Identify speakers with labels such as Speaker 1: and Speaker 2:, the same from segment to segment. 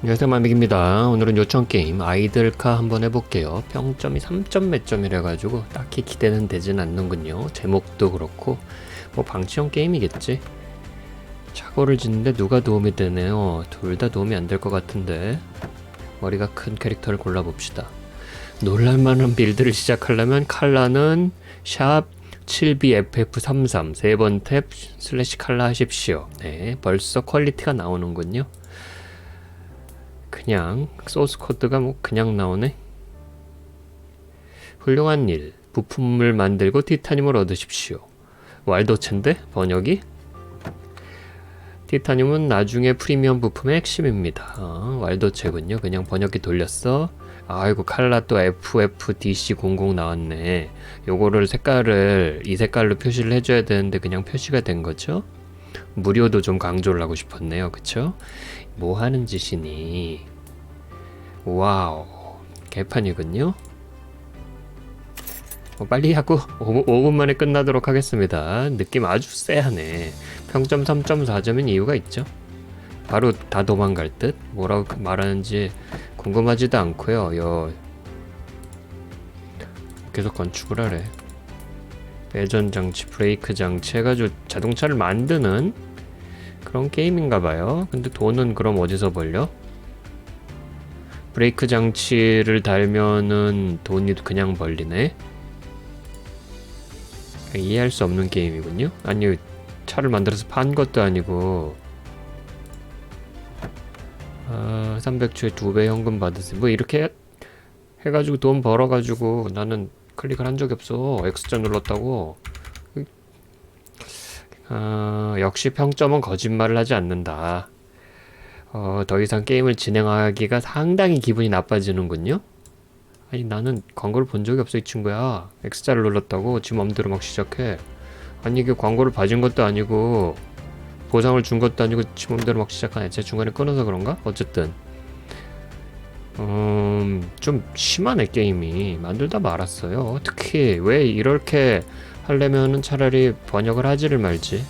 Speaker 1: 안녕하세요 마믹입니다. 오늘은 요청 게임 아이들카 한번 해볼게요. 평점이 3점 몇 점이라 가지고 딱히 기대는 되진 않는군요. 제목도 그렇고 뭐 방치형 게임이겠지? 착오를 짓는데 누가 도움이 되네요. 둘 다 도움이 안 될 것 같은데. 머리가 큰 캐릭터를 골라봅시다. 놀랄만한 빌드를 시작하려면 칼라는 샵 7BFF33 세 번 탭 슬래시 칼라 하십시오. 네 벌써 퀄리티가 나오는군요 그냥 소스 코드가 뭐 그냥 나오네. 훌륭한 일. 부품을 만들고 티타늄을 얻으십시오. 왈도체인데 번역이? 티타늄은 나중에 프리미엄 부품의 핵심입니다. 어, 왈도체군요. 그냥 번역기 돌렸어. 아이고 칼라 또 FFDC00 나왔네. 요거를 색깔을 이 색깔로 표시를 해줘야 되는데 그냥 표시가 된 거죠. 무료도 좀 강조를 하고 싶었네요. 그쵸? 뭐 하는 짓이니? 와우, 개판이군요. 어, 빨리 하고 5분, 5분 만에 끝나도록 하겠습니다. 느낌 아주 쎄하네. 평점 3.4점인 이유가 있죠. 바로 다 도망갈 듯? 뭐라고 말하는지 궁금하지도 않고요. 여 계속 건축을 하래. 배전 장치, 브레이크 장치 해가지고 자동차를 만드는 그런 게임인가 봐요. 근데 돈은 그럼 어디서 벌려? 브레이크 장치를 달면은 돈이 그냥 벌리네? 이해할 수 없는 게임이군요. 아니, 차를 만들어서 판 것도 아니고, 아, 300초에 두 배 현금 받으세요. 뭐 이렇게 해- 해가지고 돈 벌어가지고 나는 클릭을 한 적이 없어. X자 눌렀다고. 아, 역시 평점은 거짓말을 하지 않는다. 어, 더 이상 게임을 진행하기가 상당히 기분이 나빠지는군요. 아니 나는 광고를 본 적이 없어 이 친구야. X자를 눌렀다고 지 맘대로 막 시작해. 아니 이게 광고를 봐준 것도 아니고 보상을 준 것도 아니고 지 맘대로 막 시작하네. 제 중간에 끊어서 그런가? 어쨌든 음, 좀 심하네 게임이 만들다 말았어요. 특히 왜 이렇게 하려면은 차라리 번역을 하지를 말지.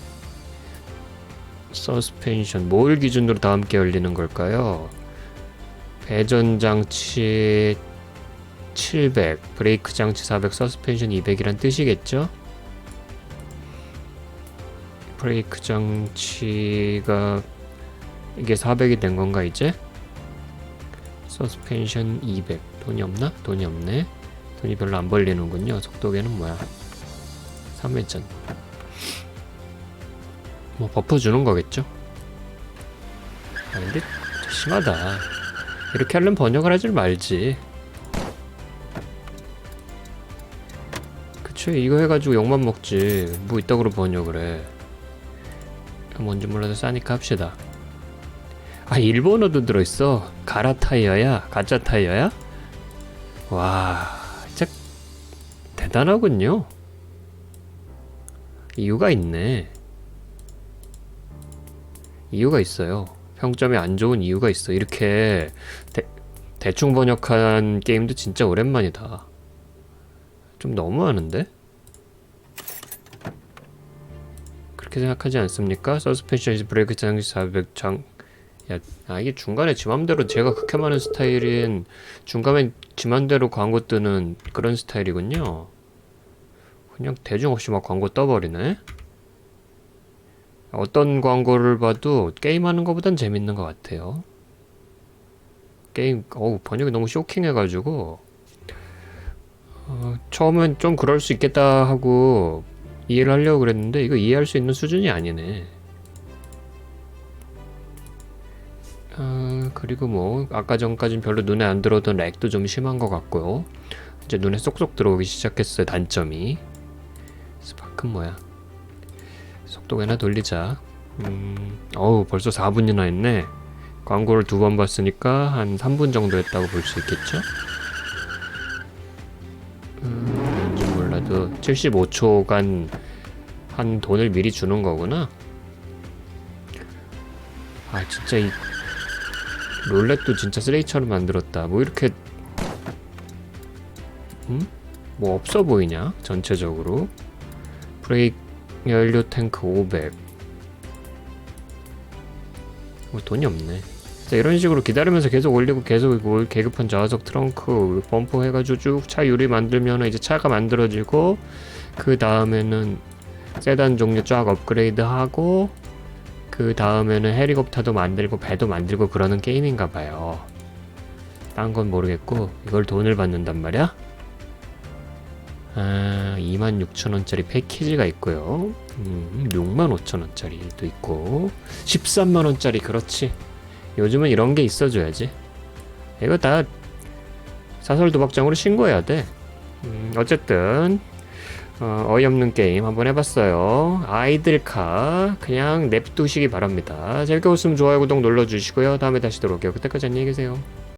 Speaker 1: 서스펜션 뭘 기준으로 다 함께 열리는 걸까요? 배전 장치 700, 브레이크 장치 400, 서스펜션 200이란 뜻이겠죠? 브레이크 장치가 이게 400이 된 건가 이제? 서스펜션 200 돈이 없나? 돈이 없네 돈이 별로 안 벌리는군요 속도계는 뭐야 3회전. 뭐 버프 주는 거겠죠? 아 진짜 심하다. 이렇게 하려면 번역을 하질 말지. 그쵸? 이거 해가지고 욕만 먹지. 뭐 이따구로 번역을 해. 뭔지 몰라도 싸니까 합시다. 아 일본어도 들어있어. 가라 타이어야? 가짜 타이어야? 와 진짜 대단하군요 이유가 있네. 이유가 있어요. 평점이 안 좋은 이유가 있어. 이렇게 대, 대충 번역한 게임도 진짜 오랜만이다. 좀 너무하는데? 그렇게 생각하지 않습니까? 서스펜션 브레이크 장치 400장 야, 아 이게 중간에 지 맘대로 제가 많은 스타일인 중간에 지 맘대로 광고 뜨는 그런 스타일이군요. 그냥 대중 없이 막 광고 떠버리네. 어떤 광고를 봐도 게임하는 것보단 재밌는 것 같아요. 게임, 어우 번역이 너무 쇼킹해가지고 어, 처음엔 좀 그럴 수 있겠다 하고 이해를 하려고 그랬는데 이거 이해할 수 있는 수준이 아니네. 아, 그리고 뭐 아까 전까진 별로 눈에 안 들어오던 렉도 좀 심한 것 같고요. 이제 눈에 쏙쏙 들어오기 시작했어요. 단점이. 스파크는 뭐야? 속도계나 돌리자. 음, 어우 벌써 4분이나 했네. 광고를 두 번 봤으니까 한 3분 정도 했다고 볼 수 있겠죠? 음, 몰라도 75초간 한 돈을 미리 주는 거구나. 아 진짜 이 롤렛도 진짜 쓰레기처럼 만들었다. 뭐 이렇게 음? 뭐 없어 보이냐? 전체적으로 브레이크 연료 탱크 500. 뭐 돈이 없네. 자, 이런 식으로 기다리면서 계속 올리고 계속 이거 올- 계급판 좌석 트렁크 범퍼 해가지고 쭉 차 유리 만들면 이제 차가 만들어지고 그 다음에는 세단 종류 쫙 업그레이드 하고 그 다음에는 헬리콥터도 만들고 배도 만들고 그러는 게임인가 봐요. 딴 건 모르겠고 이걸 돈을 받는단 말이야? 아, 26,000원짜리 패키지가 있고요. 음, 65,000원짜리도 있고 13만원짜리 그렇지. 요즘은 이런 게 있어줘야지. 이거 다 사설 도박장으로 신고해야 돼. 음, 어쨌든 어, 어이없는 게임 한번 해봤어요. 아이들카 그냥 냅두시기 바랍니다. 재밌게 보셨으면 좋아요, 구독 눌러주시고요. 다음에 다시 들어올게요. 그때까지 안녕히 계세요.